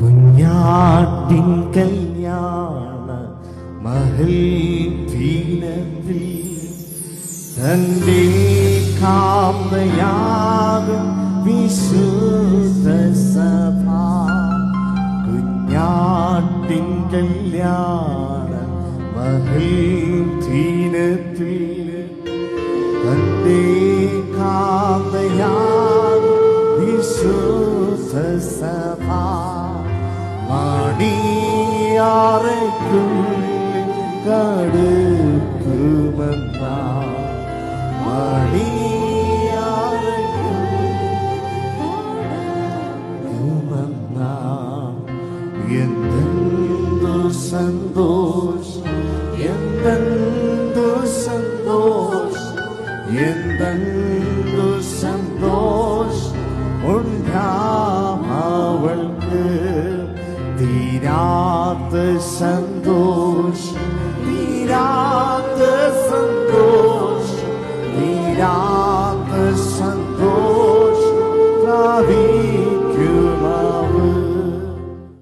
കുഞ്ഞാട്ടിൻ കല്യാണ മഹൽ തീരത്തിൽ തന്റെ കാമയാകും വിശുദ്ധ സഭ. കുഞ്ഞാട്ടിൻ കല്യാണ മഹൽ തീരത്തിൽ തന്റെ കാമയാകും വിശുദ്ധ സഭ. മണിയാറയ്ക്കുള്ളിൽ കടുക്കുമെന്ന മണിയാറയ്ക്കുമെന്ന എന്തെന്തു സന്തോഷം എന്തെന്തു സന്തോഷം എന്തെന്തു സന്തോഷം ഉണ്ടാവൾക്ക് തീരാത്ത സന്തോഷം തീരാത്ത സന്തോഷം തീരാത്ത സന്തോഷം.